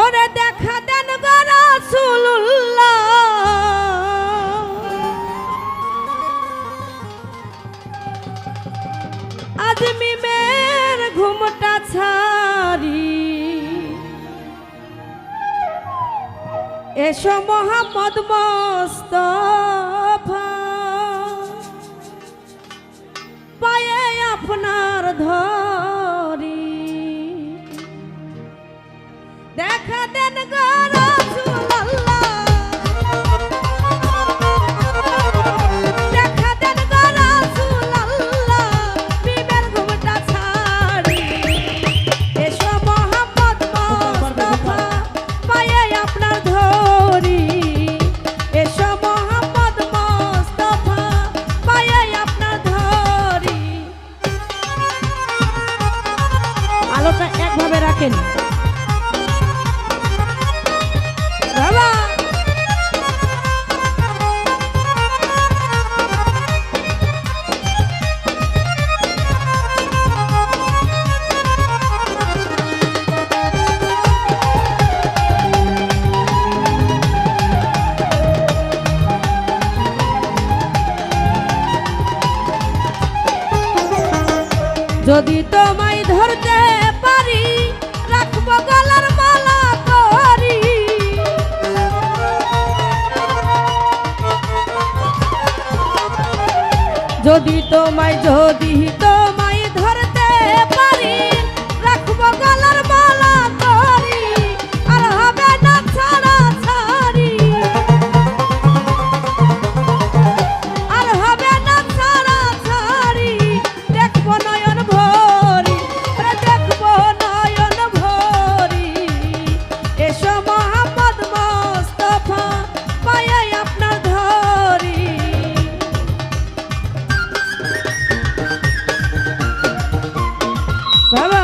ওরে দেখা দেন গরাসুল্লাহ আজ মিমের ঘুমটা ছাড়ি। এসো মোহাম্মদ মোস্তফা একভাবে রাখেন। বাবা! যদি তোমায় ধরতে যদি তোমায় যদি তোমায় বাবা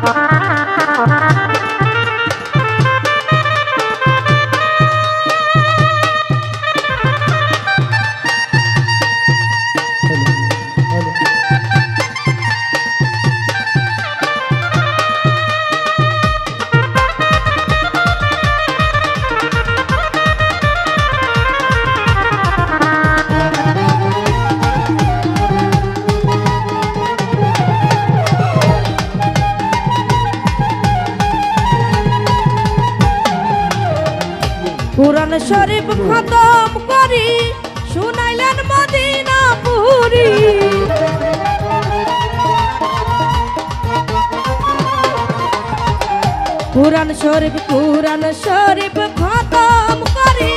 Bye. কোরআন শরীফ খতম করি শুনাইলেন মদিনা পুরি কোরআন শরীফ কোরআন শরীফ খতম করি।